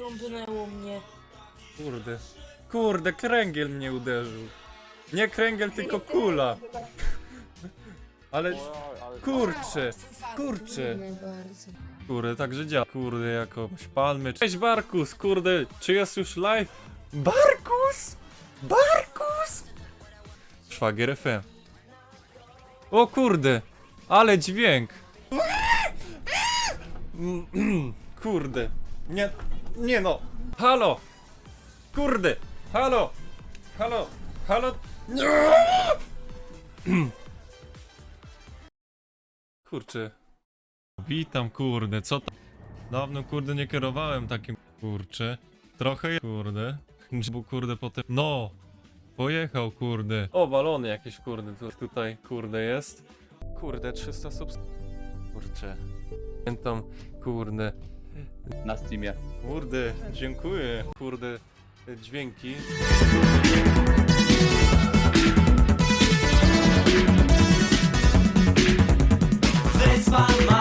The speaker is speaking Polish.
Rąbnęło mnie. Kurde. Kurde, kręgiel mnie uderzył. Nie kręgiel, tylko kula. Ale kurczę, kurczę. bardzo. Kurde, także działa. Kurde, jakąś palmy. Cześć Barkus, kurde, czy jest już live? Barkus! Barkus! Szwagier FM. O kurde, ale dźwięk. Kurde, nie, nie no. Halo! Kurde, halo! Halo, halo! Kurczę, Witam, kurde, co to? Dawno, kurde, nie kierowałem takim, kurcze. Trochę, kurde. Bo, kurde, potem, no! Pojechał, kurde. O, balony jakieś, kurde, tu, tutaj, kurde, jest. Kurde, 300 subs... Kurcze. Pamiętam, kurde. na Steamie. Kurde, dziękuję. Kurde, dźwięki. by my